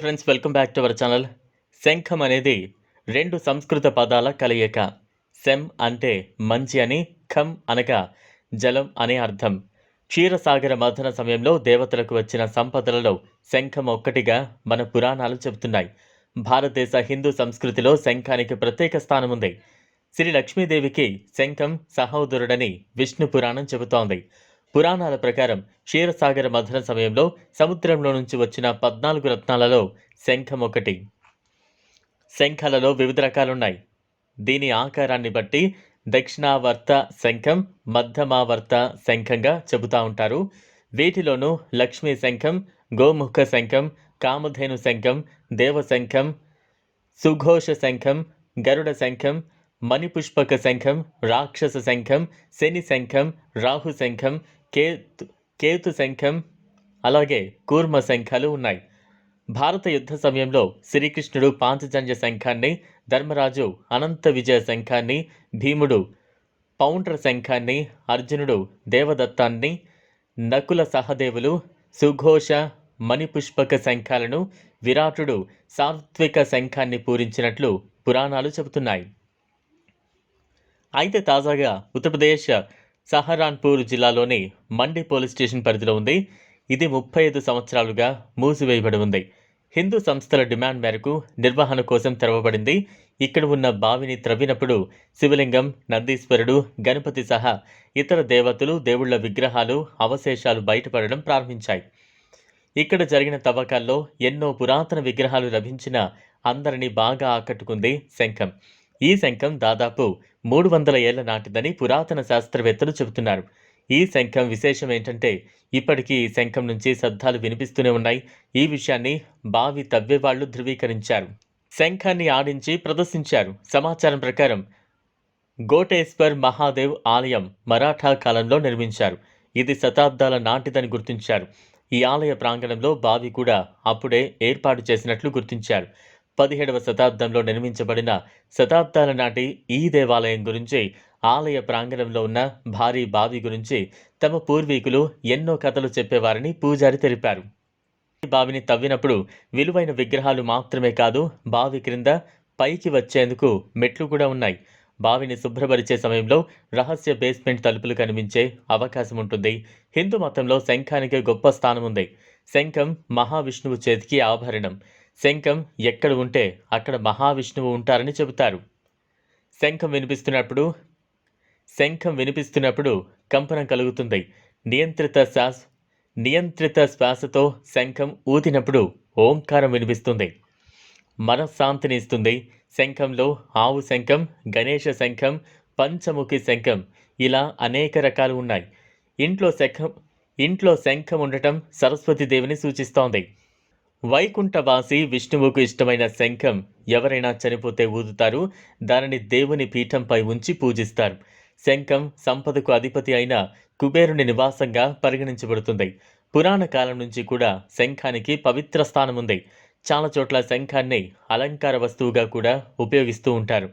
Friends welcome back to our channel శంఖం అనేది రెండు సంస్కృత పదాల కలయిక. శం అంటే మంచి అని ఖం అనగా జలం అనే అర్థం. క్షీరసాగర మథన సమయంలో దేవతలకు వచ్చిన సంపదలలో శంఖం ఒక్కటిగా మన పురాణాలు చెబుతున్నాయి. భారతదేశ హిందూ సంస్కృతిలో శంఖానికి ప్రత్యేక స్థానం ఉంది శ్రీ లక్ష్మీదేవికి శంఖం సహోదరుడని విష్ణు పురాణం చెబుతోంది. పురాణాల ప్రకారం క్షీరసాగర మథన సమయంలో సముద్రంలో నుంచి వచ్చిన పద్నాలుగు రత్నాలలో శంఖం ఒకటి. శంఖాలలో వివిధ రకాలున్నాయి. దీని ఆకారాన్ని బట్టి దక్షిణావర్త శంఖం మధ్యమావర్త శంఖంగా చెబుతూ ఉంటారు. వీటిలోనూ లక్ష్మీ శంఖం గోముఖ శంఖం కామధేను శంఖం దేవశంఖం సుఘోష శంఖం గరుడ శంఖం మణిపుష్పక శంఖం రాక్షస శంఖం శని శంఖం రాహు శంఖం కేతు కేతు శంఖం అలాగే కూర్మ శంఖాలు ఉన్నాయి. భారత యుద్ధ సమయంలో శ్రీకృష్ణుడు పాంచజన్య శంఖాన్ని ధర్మరాజు అనంత విజయ శంఖాన్ని భీముడు పౌండ్ర శంఖాన్ని అర్జునుడు దేవదత్తాన్ని నకుల సహదేవులు సుఘోష మణిపుష్పక శంఖాలను విరాటుడు సాత్విక శంఖాన్ని పూరించినట్లు పురాణాలు చెబుతున్నాయి. అయితే తాజాగా ఉత్తరప్రదేశ్ సహరాన్పూర్ జిల్లాలోని మండి పోలీస్ స్టేషన్ పరిధిలో ఉంది. ఇది ముప్పై ఐదు సంవత్సరాలుగా మూసివేయబడి ఉంది. హిందూ సంస్థల డిమాండ్ మేరకు నిర్వహణ కోసం తెరవబడింది. ఇక్కడ ఉన్న బావిని త్రవ్వినప్పుడు శివలింగం నందీశ్వరుడు గణపతి సహా ఇతర దేవతలు దేవుళ్ళ విగ్రహాలు అవశేషాలు బయటపడడం ప్రారంభించాయి. ఇక్కడ జరిగిన తవ్వకాల్లో ఎన్నో పురాతన విగ్రహాలు లభించిన అందరినీ బాగా ఆకట్టుకుంది శంఖం. ఈ శంఖం దాదాపు మూడు వందల ఏళ్ళ నాటిదని పురాతన శాస్త్రవేత్తలు చెబుతున్నారు. ఈ శంఖం విశేషం ఏంటంటే ఇప్పటికీ ఈ శంఖం నుంచి శబ్దాలు వినిపిస్తూనే ఉన్నాయి. ఈ విషయాన్ని బావి తవ్వేవాళ్ళు ధృవీకరించారు. శంఖాన్ని ఆడించి ప్రదర్శించారు. సమాచారం ప్రకారం గోటేశ్వర్ మహాదేవ్ ఆలయం మరాఠా కాలంలో నిర్మించారు. ఇది శతాబ్దాల నాటిదని గుర్తించారు. ఈ ఆలయ ప్రాంగణంలో బావి కూడా అప్పుడే ఏర్పాటు చేసినట్లు గుర్తించారు. పదిహేడవ శతాబ్దంలో నిర్మించబడిన శతాబ్దాల నాటి ఈ దేవాలయం గురించి ఆలయ ప్రాంగణంలో ఉన్న భారీ బావి గురించి తమ పూర్వీకులు ఎన్నో కథలు చెప్పేవారని పూజారి తెలిపారు. ఈ బావిని తవ్వినప్పుడు విలువైన విగ్రహాలు మాత్రమే కాదు బావి క్రింద పైకి వచ్చేందుకు మెట్లు కూడా ఉన్నాయి. బావిని శుభ్రపరిచే సమయంలో రహస్య బేస్మెంట్ తలుపులు కనిపించే అవకాశం ఉంటుంది. హిందూ మతంలో శంఖానికి గొప్ప స్థానం ఉంది. శంఖం మహావిష్ణువు చేతికి ఆభరణం. శంఖం ఎక్కడ ఉంటే అక్కడ మహావిష్ణువు ఉంటారని చెబుతారు. శంఖం వినిపిస్తున్నప్పుడు శంఖం వినిపిస్తున్నప్పుడు కంపనం కలుగుతుంది. నియంత్రిత శ్వాస నియంత్రిత శ్వాసతో శంఖం ఊదినప్పుడు ఓంకారం వినిపిస్తుంది. మనశ్శాంతిని ఇస్తుంది. శంఖంలో ఆవు శంఖం గణేష శంఖం పంచముఖి శంఖం ఇలా అనేక రకాలు ఉన్నాయి. ఇంట్లో శంఖం ఇంట్లో శంఖం ఉండటం సరస్వతీదేవిని సూచిస్తోంది. వైకుంఠవాసి విష్ణువుకు ఇష్టమైన శంఖం ఎవరైనా చనిపోతే ఊదుతారు దానిని దేవుని పీఠంపై ఉంచి పూజిస్తారు. శంఖం సంపదకు అధిపతి అయిన కుబేరుని నివాసంగా పరిగణించబడుతుంది. పురాణ కాలం నుంచి కూడా శంఖానికి పవిత్ర స్థానం ఉంది చాలా చోట్ల శంఖాన్ని అలంకార వస్తువుగా కూడా ఉపయోగిస్తూ ఉంటారు.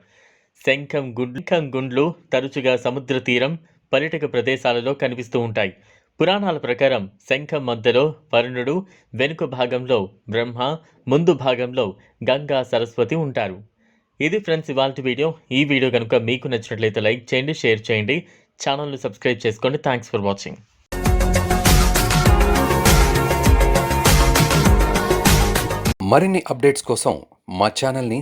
శంఖం గుండ్లు గుండ్లు తరచుగా సముద్ర తీరం పర్యటక ప్రదేశాలలో కనిపిస్తూ ఉంటాయి. పురాణాల ప్రకారం శంఖం మధ్యలో వరుణుడు వెనుక భాగంలో బ్రహ్మ ముందు భాగంలో గంగా సరస్వతి ఉంటారు. ఇది ఫ్రెండ్స్ ఇవాళ వీడియో. ఈ వీడియో కనుక మీకు నచ్చినట్లయితే లైక్ చేయండి షేర్ చేయండి. ఛానల్ను సబ్స్క్రైబ్ చేసుకోండి. Thanks for watching. మరిన్ని అప్డేట్స్ కోసం మా ఛానల్ని